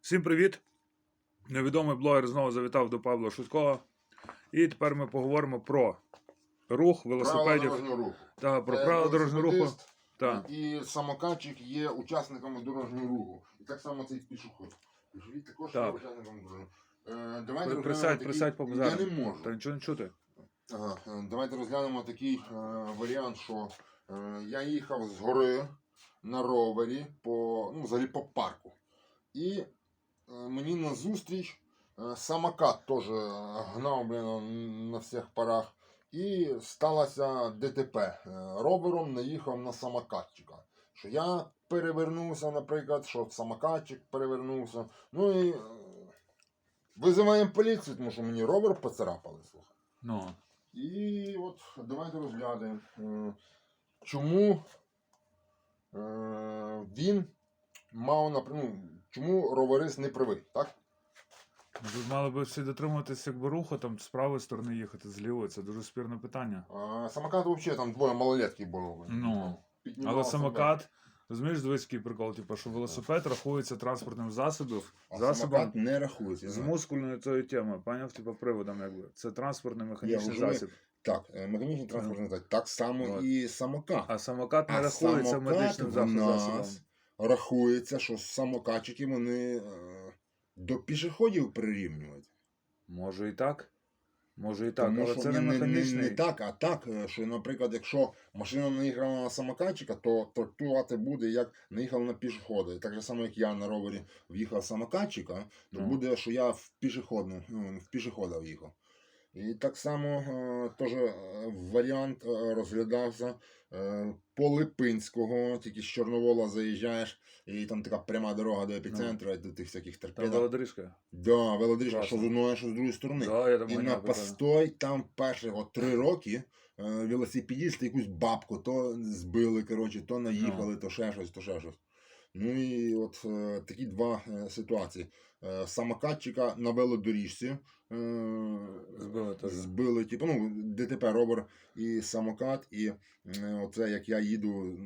Всім привіт! Невідомий блогер знову завітав до Павла Шуткова. І тепер ми поговоримо про рух велосипедів дорожнього руху. та про Е, правила дорожнього руху. Та. І самокатчик є учасниками дорожнього руху. І так само цей пішохід. Пішохід також Так. є учасником дорожнього руху. Е, давайте Присядь, присядь по Я не можу. Та нічого не чути. Ага, е, давайте розглянемо такий е, варіант, що е, я їхав з гори на ровері по, ну, взагалі по парку. І е, мені назустріч е, самокат теж гнав блін, на, на всіх парах. І сталося ДТП. Е, Ровером наїхав на самокатчика. Що я перевернувся, наприклад, що самокатчик перевернувся. Ну і визиваємо поліцію, тому що мені ровер поцарапали. Слухай. Ну. І от давайте розглянемо, е, чому він мав напр- ну, чому роверист не правий, так? Ну, Тут мали би всі дотримуватися якби руху, там з правої сторони їхати, з лівої. Це дуже спірне питання. А, самокат взагалі там двоє малолетків було. Ну. Піднімав Але себе. самокат, розумієш, дивись, який прикол, типу, що велосипед рахується транспортним засобом, а засобом самокат не рахується. з мускульною цією темою, поняв, типу, приводом, якби. Це транспортний механічний Я засіб. Так, е, механічний транспортний засіб. Так само От. і самокат. А самокат не А рахується самокат медичним в нас засобом. Рахується, що самокатчики вони е, до пішоходів прирівнюють. Може і так. Може і так, Тому але це не не, не, не так, а так, е, що, наприклад, якщо машина наїхала на самокатчика, то трактувати буде як наїхав на пішохода. І так же само, як я на ровері в'їхав самокатчика, то Ну. буде, що я в пішохідну, ну, в пішохода в'їхав. І так само е, теж е, варіант е, розглядався е, по Липинського, тільки з Чорновола заїжджаєш, і там така пряма дорога до епіцентру, до тих всяких Там торпедок. велодоріжка. Да, велодоріжка, що з одної, що з другої сторони. Да, я там І на постой там перших от три роки велосипедісти якусь бабку то збили, коротше, то наїхали, то ще щось, то ще щось. Ну і от е, такі два е, ситуації. Е, самокатчика на велодоріжці е, Збили теж. збили, типу, ну, ДТП ровер і самокат, і е, оце як я їду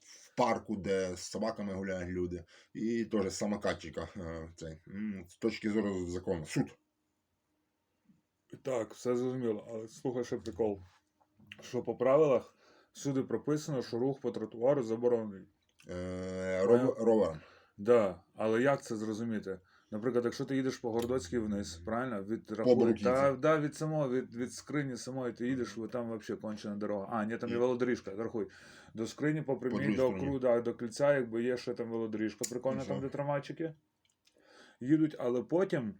в парку, де з собаками гуляють люди, і теж самокатчика е, цей, з точки зору закону. Суд. Так, все зрозуміло. Але слухай, ще прикол. Що по правилах всюди прописано, що рух по тротуару заборонений. Е, ров, ровером. Да, але як це зрозуміти? Наприклад, якщо ти їдеш по Городоцькій вниз, правильно? Від Бруківці. та, да, від самого, від, від скрині самої ти їдеш, бо там взагалі кончена дорога. А, ні, там є велодоріжка, рахуй. До скрині по прямій, до стороні. окру, да, до кільця, якби є ще там велодоріжка, прикольно там, де трамвайчики. Їдуть, але потім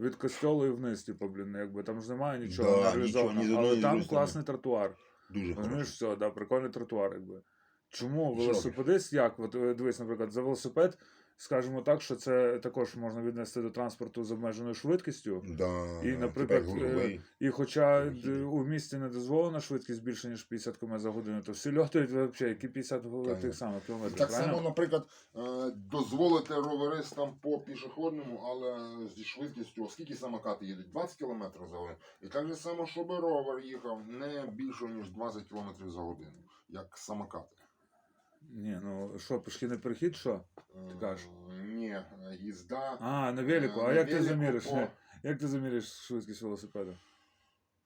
від костьолу і вниз, типу, блін, якби там ж немає нічого Да, не реалізовано. ні з одної, але там класний тротуар. Дуже Розумієш, все, да, прикольний тротуар, якби. Чому велосипедист, як? От е, дивись, наприклад, за велосипед, скажімо так, що це також можна віднести до транспорту з обмеженою швидкістю. Да, І, наприклад, тепер. І хоча д- у місті не дозволена швидкість більше, ніж 50 км за годину, то всі льотають взагалі, які 50 Та тих самих кілометрів. Так правильно? само, наприклад, е, дозволити роверистам по пішохідному, але зі швидкістю, скільки самокати їдуть? 20 км за годину. І так же само, щоб ровер їхав не більше, ніж 20 км за годину, як самокати. Ні, ну що, пішохідний перехід, що? Ти кажеш? Е, Ні, їзда. А, на велику. е, А на як ти велику заміриш? по- Ні, Як ти заміриш швидкість велосипеда?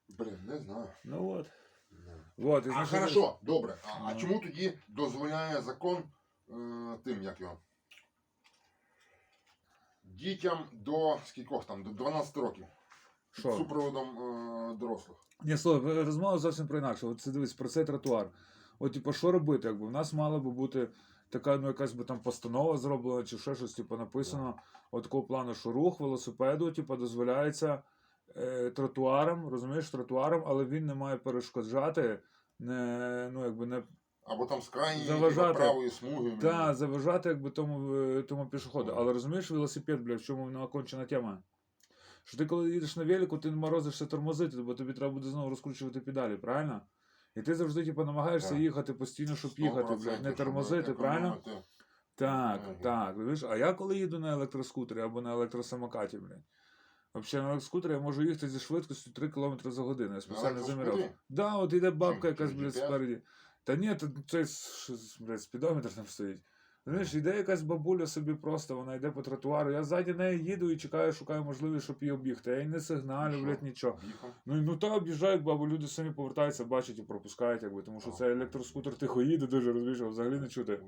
Блін, не знаю. Ну от. Не. Вот, і А значить, хорошо, добре. А, а Ну. чому тоді дозволяє закон е, тим, як його? Дітям до скількох там, до 12 років. Що? Супроводом е, дорослих. Ні, слухай, розмова зовсім про інакше. От це дивись про цей тротуар. От, типу, що робити? Якби в нас мала би бути така, ну, якась би там постанова зроблена, чи ще щось, типу, написано от такого плану, що рух велосипеду, типу, дозволяється е, тротуаром, розумієш, тротуаром, але він не має перешкоджати, не, ну, якби не Або там з крайньої Заважати. типу, правої смуги. та, заважати якби тому, е, тому пішоходу. Але розумієш, велосипед, бля, в чому вона кончена тема? Що ти коли їдеш на велику, ти морозишся тормозити, бо тобі треба буде знову розкручувати педалі, правильно? І ти завжди типу, намагаєшся Так. їхати постійно, щоб їхати, блядь, не тормозити, правильно? Так, Мгм. так. Видиш? А я коли їду на електроскутері або на електросамокаті, блядь. Взагалі на електроскутері я можу їхати зі швидкістю 3 км за годину. Я спеціально заміряв. Так, Да, от іде бабка якась, блядь, спереді. Та ні, це блядь, спідометр там стоїть. Знаєш, йде якась бабуля собі просто, вона йде по тротуару. Я ззаді неї їду і чекаю, шукаю можливість, щоб її об'їхати. Я їй не сигналю, блядь, нічого. Ну, ну та об'їжджають бабу, люди самі повертаються, бачать і пропускають, якби, тому що це електроскутер тихо їде, дуже його взагалі не чути.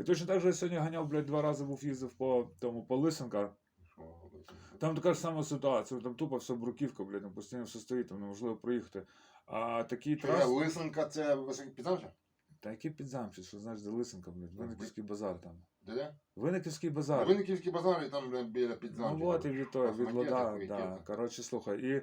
І точно так же я сьогодні ганяв, блядь, два рази був їздив по тому по Лисенка. Там така ж сама ситуація, там тупо все бруківка, блядь, там постійно все стоїть, там неможливо проїхати. А такі траси. Лисенка, це підзамча? Та який підзамчий, що знаєш, де Лисенка, блядь, Винниківський базар там. Де? Винниківський базар. Винниківський базар і там блядь, біля підзамча. Ну от і від того, від Лода, да. Коротше, слухай, і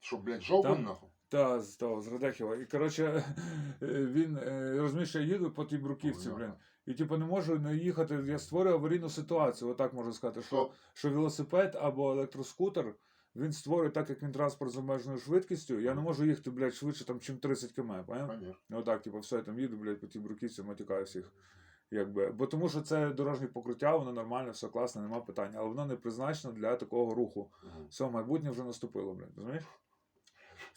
Що, блядь, жовтим нахуй? та з того, з Радехіва. І коротше, він е, розумієш, я їду по тій бруківці, блін. І типу не можу не їхати. Я створюю аварійну ситуацію, отак можу сказати, Що? що велосипед або електроскутер. Він створює так, як він транспорт з обмеженою швидкістю. Я не можу їхати, блядь, швидше, там, чим 30 км, Понятно. Отак, Ну так, типу, все, я там їду, блядь, по тій бруківці, матюкаю всіх. Якби. Бо тому що це дорожнє покриття, воно нормальне, все класне, нема питань. Але воно не призначено для такого руху. Все, майбутнє вже наступило, блядь, розумієш?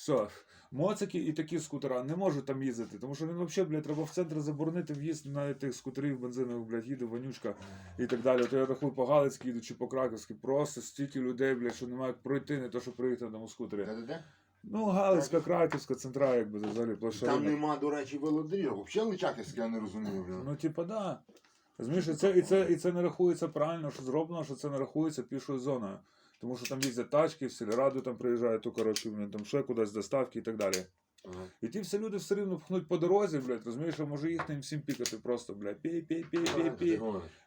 Все. Моцики і такі скутера не можуть там їздити, тому що він взагалі, блядь, треба в центр заборонити в'їзд на тих скутерів бензинових, блядь, їде вонючка і так далі. То я рахую по Галицькій їду чи по Краківській, просто стільки людей, блядь, що не мають пройти, не то, що проїхати на тому скутері. Ну, Галицька, Краківська, центра, якби взагалі площа. Там нема, до речі, велодоріжок. Взагалі Личаківське, я не розумію. блін. Ну, типа, да. Розумієш, і це, і, це, і це не рахується правильно, що зроблено, що це не рахується пішою зоною. Тому що там їздять тачки, в сільраду там приїжджають, то, коротше, блін, там ще кудись доставки і так далі. Ага. І ті всі люди все рівно пхнуть по дорозі, блядь, розумієш, що може їх ним всім пікати просто, блядь, пій, пій, пій, пій, Ти пій.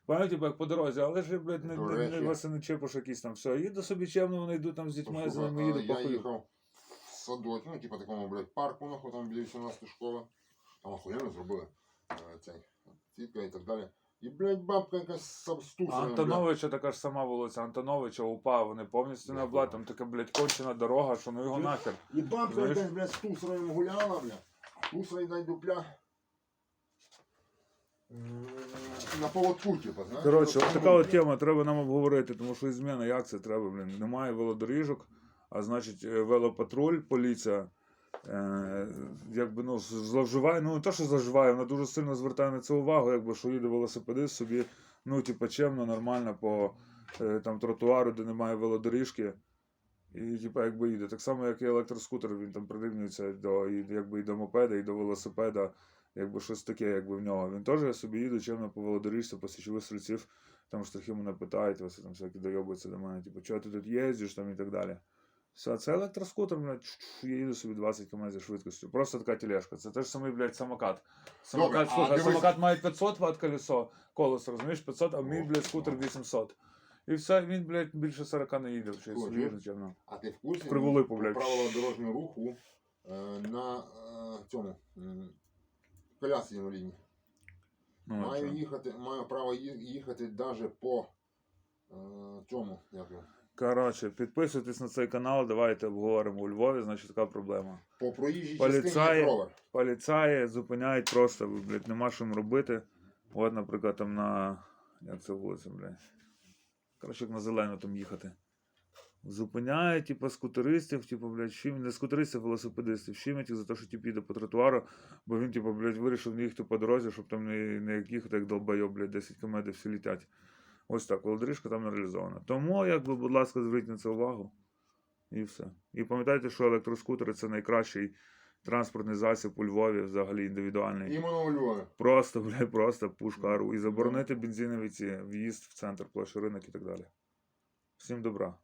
Пам'ятаєте, як по дорозі, але ж, блядь, не, не, не, вас не чепиш якісь там все. Їду собі чемно, вони йдуть там з дітьми, Послухай, ними їду Я похуй. їхав в садок, ну, типу такому, блядь, парку, нахуй, там біля 18 школи. Там охуєнно зробили е, цей, сітка і так далі. І, блядь, бабка якась сам стусила. Антоновича така ж сама вулиця, Антоновича, УПА, вони повністю не обладнані, там така, блядь, кончена дорога, що ну його нахер. І бабка Знаєш? якась, блядь, з тусором гуляла, блядь. Тусора й дай дупля. На поводку, типу, знаєш. Коротше, от така от тема, треба нам обговорити, тому що і зміна, як це треба, блін. Немає велодоріжок, а значить, е, велопатруль, поліція. Е, якби ну зловживає, ну не то, що зловживає, вона дуже сильно звертає на це увагу, якби що їде велосипедист собі, ну, типу, чемно, нормально по е, там тротуару, де немає велодоріжки. І типу, якби їде. Так само, як і електроскутер, він там прирівнюється до і, якби, і до мопеда, і до велосипеда, якби щось таке, якби в нього. Він теж собі їде чемно по велодоріжці, по січових стрільців, там штрихи мене питають, ось там всякі дойобуються до мене, типу, чого ти тут їздиш там і так далі. Все, це електроскутер, блядь, я їду собі 20 км зі швидкістю. Просто така тележка. Це теж самий, блядь, самокат. Самокат, Добре, слухай, дивись- самокат має 500 Вт колесо, колесо, розумієш, 500, а мій, блядь, скутер 800. І все, він, блядь, більше 40 не їде, взагалі, Слухай, чемно. А ти в курсі Приволипу, блядь. правила дорожнього руху е, на е, цьому м, колясці інвалідній. Ну, Маю їхати, маю право ї- їхати навіть по е, цьому, як його, Коротше, підписуйтесь на цей канал, давайте обговоримо у Львові, значить така проблема. по проїжджій Поліцаї. частині як ровер. Поліцаї зупиняють просто, блядь, нема що їм робити. От, наприклад, там на. Як це вулиця, блядь? Коротше, як на зелену там їхати. Зупиняють, типу, скутеристів, типу, блядь, щим, не скутеристів, а велосипедистів, щимять їх за те, що типу, їде по тротуару, бо він, типу, блядь, вирішив не їхати по дорозі, щоб там не, не їхати, як долбайоб, блядь, 10 км всі літять. Ось так, велодоріжка там не реалізована. Тому, якби, будь ласка, зверніть на це увагу. І все. І пам'ятайте, що електроскутери це найкращий транспортний засіб у Львові, взагалі індивідуальний. Іменно у Львові. Просто, блядь, просто пушка ару. І заборонити бензинові ці в'їзд в центр, площу ринок і так далі. Всім добра.